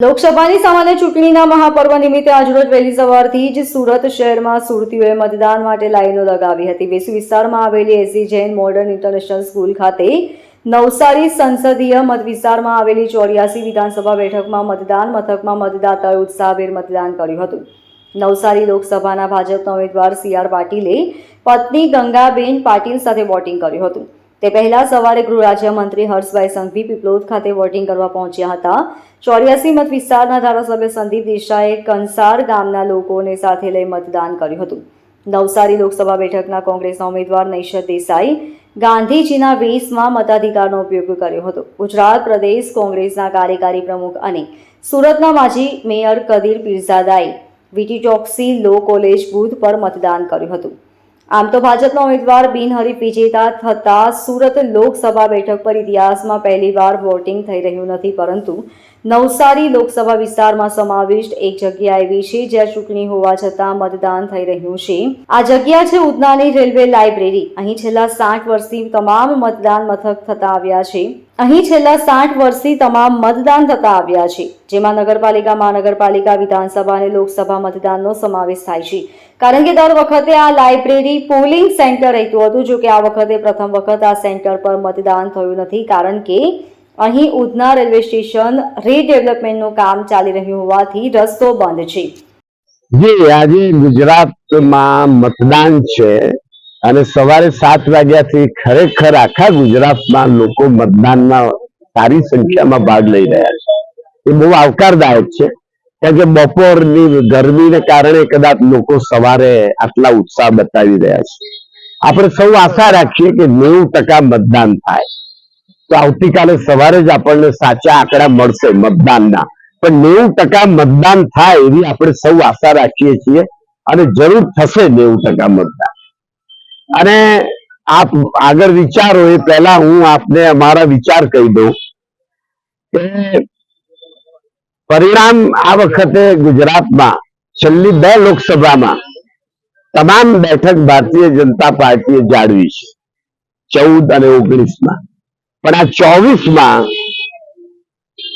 લોકસભાની સામાન્ય ચૂંટણીના મહાપર્વ નિમિત્તે આજરોજ વહેલી સવારથી જ સુરત શહેરમાં સુરતીઓએ મતદાન માટે લાઈનો લગાવી હતી. વેસુ વિસ્તારમાં આવેલી AC Jain modern international school ખાતે નવસારી સંસદીય મત વિસ્તારમાં આવેલી ચોર્યાસી વિધાનસભા બેઠકમાં મતદાન મથકમાં મતદાતાઓએ ઉત્સાહભેર મતદાન કર્યું હતું. નવસારી લોકસભાના ભાજપના ઉમેદવાર સી આર પાટીલે પત્ની ગંગાબેન પાટીલ સાથે વોટિંગ કર્યું હતું. તે પહેલા સવારે ગૃહ રાજ્યમંત્રી હર્ષભાઈ સંઘવી પીપલોદ ખાતે વોટિંગ કરવા પહોંચ્યા હતા. ચોર્યાસી મત વિસ્તારના ધારાસભ્ય સંદીપ દેસાઈએ કંસાર ગામના લોકોને સાથે લઈ મતદાન કર્યું હતું. નવસારી લોકસભા બેઠકના કોંગ્રેસના ઉમેદવાર નૈશદ દેસાઈ ગાંધીજીના વીસમાં મતાધિકારનો ઉપયોગ કર્યો હતો. ગુજરાત પ્રદેશ કોંગ્રેસના કાર્યકારી પ્રમુખ અને સુરતના માજી mayor Kadir પીરઝાદાએ VT Choksi law college booth પર મતદાન કર્યું હતું. આમ તો ભાજપના ઉમેદવાર બિનહરીફ વિજેતા થતા સુરત લોકસભા બેઠક પર ઇતિહાસમાં પહેલીવાર વોટિંગ થઈ રહ્યું નથી, પરંતુ નવસારી લોકસભા વિસ્તારમાં સમાવિષ્ટ એક જગ્યા એવી છે જ્યાં ચૂંટણી હોવા છતાં મતદાન થઈ રહ્યું છે. આ જગ્યા છે ઉદનાની રેલવે લાઇબ્રેરી. અહીં છેલ્લા સાઠ વર્ષથી તમામ મતદાન મથક થતા આવ્યા છે. અહીં છેલ્લા સાઠ વર્ષથી તમામ મતદાન થતા આવ્યા છે, જેમાં નગરપાલિકા, મહાનગરપાલિકા, વિધાનસભા અને લોકસભા મતદાનનો સમાવેશ થાય છે. કારણ કે દર વખતે આ લાઇબ્રેરી પોલિંગ સેન્ટર રહેતું હતું, જો કે આ વખતે પ્રથમ વખત આ સેન્ટર પર મતદાન થયું નથી, કારણ કે અહીં ઉધના રેલવે સ્ટેશન રીડેવલપમેન્ટનું કામ ચાલી રહ્યું હોવાથી રસ્તો બંધ છે. જી, આજે ગુજરાતમાં મતદાન છે. અને સવારે સાત વાગ્યાથી ખરેખર આખા ગુજરાતમાં લોકો મતદાનમાં સારી સંખ્યામાં ભાગ લઈ રહ્યા છે. એ બહુ આવકારદાયક છે. કારણ કે બપોરની ગરમીને કારણે કદાચ લોકો સવારે આટલા ઉત્સાહ બતાવી રહ્યા છે. આપણે સૌ આશા રાખીએ કે નેવું ટકા મતદાન થાય. તો આવતીકાલે સવારે જ આપણને સાચા આંકડા મળશે મતદાનના. પણ નેવું ટકા મતદાન થાય એવી આપણે સૌ આશા રાખીએ છીએ અને જરૂર થશે નેવું ટકા મતદાન. અને આપ આગળ વિચારો એ પહેલા હું આપને અમારા વિચાર કહી દઉં કે પરિણામ આ વખતે ગુજરાતમાં, છેલ્લી બે લોકસભામાં તમામ બેઠક ભારતીય જનતા પાર્ટીએ જાળવી છે, ચૌદ અને ઓગણીસમાં. પણ આ ચોવીસમાં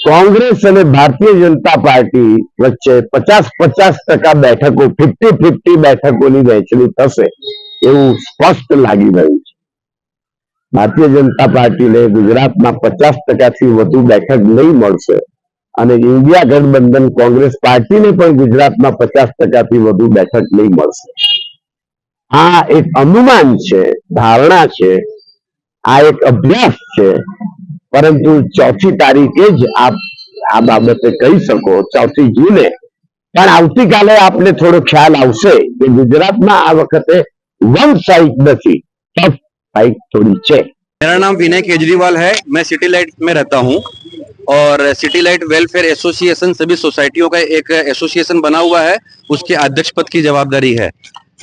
કોંગ્રેસ અને ભારતીય જનતા પાર્ટી વચ્ચે પચાસ પચાસ ટકા બેઠકો, ફિફ્ટી ફિફ્ટી બેઠકોની વહેંચણી થશે. એવું સ્પષ્ટ લાગી રહ્યું છે. ભારતીય જનતા પાર્ટીને ગુજરાતમાં પચાસ ટકાથી વધુ બેઠક નહીં મળશે અને ઇન્ડિયા ગઠબંધન કોંગ્રેસ પાર્ટીને પણ ગુજરાતમાં પચાસ ટકાથી વધુ બેઠક નહીં મળશે. આ એક અનુમાન છે, ધારણા છે, આ એક અભ્યાસ છે, પરંતુ ચોથી તારીખે જ આપ આ બાબતે કહી શકો, ચોથી જૂને. પણ આવતીકાલે આપને થોડો ખ્યાલ આવશે કે ગુજરાતમાં આ વખતે વન સાઇડ નથી ટફ સાઇડ થોડી છે मेरा नाम विनय केजरीवाल है मैं सिटी लाइट में रहता हूँ और सिटी लाइट वेलफेयर एसोसिएशन सभी सोसाइटियों का एक एसोसिएशन बना हुआ है उसके अध्यक्ष पद की जवाबदारी है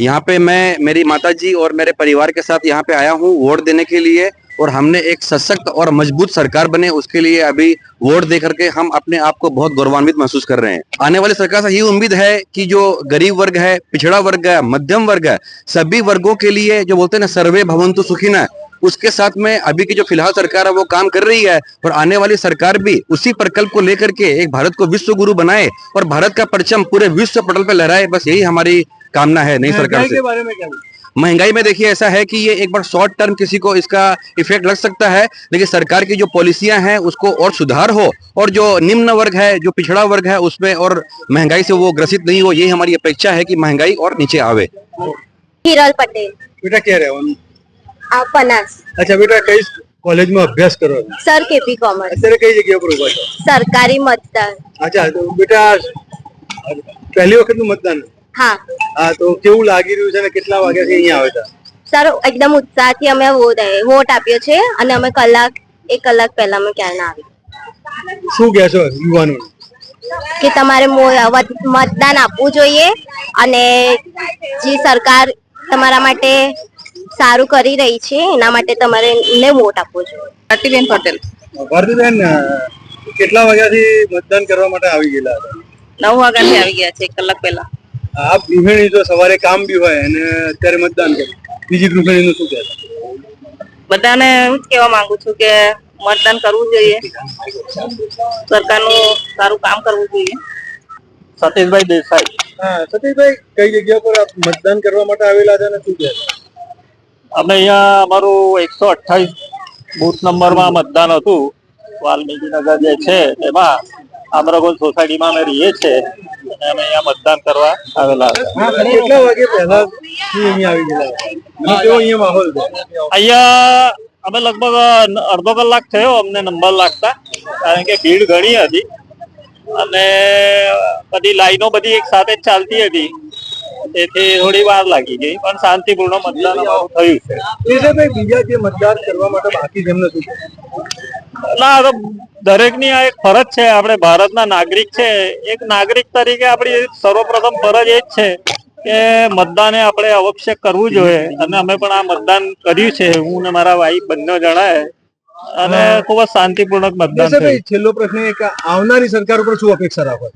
यहाँ पे मैं मेरी माता जी और मेरे परिवार के साथ यहाँ पे आया हूँ वोट देने के लिए और हमने एक सशक्त और मज़बूत सरकार बने उसके लिए अभी वोट दे करके हम अपने आप को बहुत गौरवान्वित महसूस कर रहे हैं। आने वाली सरकार से ये उम्मीद है कि जो गरीब वर्ग है पिछड़ा वर्ग है मध्यम वर्ग है सभी वर्गों के लिए जो बोलते हैं ना सर्वे भवंतु सुखिना उसके साथ में अभी की जो फ़िलहाल सरकार है वो काम कर रही है और आने वाली सरकार भी उसी प्रकल्प को लेकर के एक भारत को विश्व गुरु बनाए और भारत का परचम पूरे विश्व पटल पर लहराए बस यही हमारी कामना है नई सरकार से। बारे में क्या महंगाई में देखिए ऐसा है कि ये एक बार शॉर्ट टर्म किसी को इसका इफेक्ट लग सकता है लेकिन सरकार की जो पॉलिसियां हैं उसको और सुधार हो और जो निम्न वर्ग है जो पिछड़ा वर्ग है उसमें और महंगाई से वो ग्रसित नहीं हो यही हमारी अपेक्षा है कि महंगाई और नीचे आवे હિરલ પટેલ બેટા ક્યાં રહેવાનું આ પનાસ અચ્છા બેટા કઈ કોલેજમાં અભ્યાસ કરો છો? સર કેપી કોમર્સ અત્યારે કઈ જગ્યા પર ઉભા છો સરકારી મતદાન અચ્છા તો બેટા પહેલી વખતનું મતદાન હા હા તો કેવું લાગી રહ્યું છે અને કેટલા વાગ્યાથી અહીંયા આવ્યા સર એકદમ ઉત્સાહથી અમે વોટ વોટ આપ્યો છે અને અમે કલાક એક કલાક પહેલા અમે ક્યારના આવી શું કહેશો યુવાનો કે તમારે મતદાન આપવું જોઈએ અને જે સરકાર તમારા માટે સારું કરી રહી છે એના માટે તમારે ને વોટ આપવો જોઈએ. ભારતીબેન પટેલ. ભારતીબેન કેટલા વાગ્યાથી મતદાન કરવા માટે આવી ગયેલા નવ વાગ્યાથી આવી ગયા છે એક કલાક પહેલા. આપ ગૃહિણી તો સવારે કામ બી હોય અને અત્યારે મતદાન કરે બીજી ગૃહિણીનું શું કહેશો? બધાને હું જ કહેવા માંગુ છું કે મતદાન કરવું જોઈએ. સરકારનું સારું કામ કરવું જોઈએ. સતીશભાઈ દેસાઈ. હા સતીશભાઈ કઈ જગ્યા પર આપ મતદાન કરવા માટે આવેલા હતા અને શું કહે અમે અહીંયા અમારું એકસો અઠ્ઠાવીસ બુથ નંબરમાં મતદાન હતું. વાલ્મીકી નગર જે છે એમાં આમરગોલ સોસાયટીમાં અમે રહીએ છીએ અને અમે અહીંયા મતદાન કરવા આવેલા કેટલા વાગે પહેલા અહીંયા આવી ગયા કેવો અહીંયા માહોલ અહીંયા અમે લગભગ અડધો કલાક થયો અમને નંબર લાગતા કારણ કે ભીડ ઘણી હતી. અને બધી લાઈનો બધી એક સાથે જ ચાલતી હતી. તેથી થોડી વાર લાગી ગઈ પણ શાંતિપૂર્ણ મતદાન થયું છે. બીજા જે મતદાન કરવા માટે બાકી છે એમને શું? ના તો દરેકની આ એક ફરજ છે. આપણે ભારતના નાગરિક છે. એક નાગરિક તરીકે આપણી સર્વપ્રથમ ફરજ એ જ છે કે મતદાને આપણે અવશ્ય કરવું જોઈએ. અને અમે પણ આ મતદાન કર્યું છે. હું ને મારા વાઈફ બંને જણાએ. અને ખૂબ જ શાંતિપૂર્ણક મતદાન થયું. છેલ્લો પ્રશ્ન એક આવનારી સરકાર ઉપર શું અપેક્ષા રાખો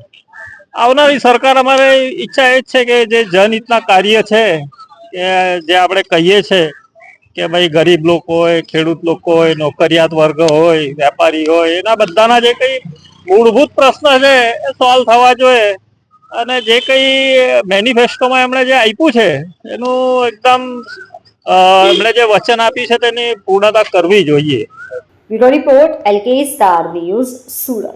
આવનારી સરકાર અમારે ઈચ્છા એ જ છે કે જે જનહિતના કાર્ય છે કે જે આપણે કહીએ છે કે ભાઈ ગરીબ લોકો હોય, ખેડૂત લોકો હોય, નોકરિયાત વર્ગ હોય, વેપારી હોય, એના બધાના જે કઈ મૂળભૂત પ્રશ્ન છે એ સોલ્વ થવા જોઈએ. અને જે કઈ મેનિફેસ્ટોમાં એમણે જે આપ્યું છે, એનું એકદમ એમણે જે વચન આપ્યું છે તેની પૂર્ણતા કરવી જોઈએ. Report LK star news, Surat.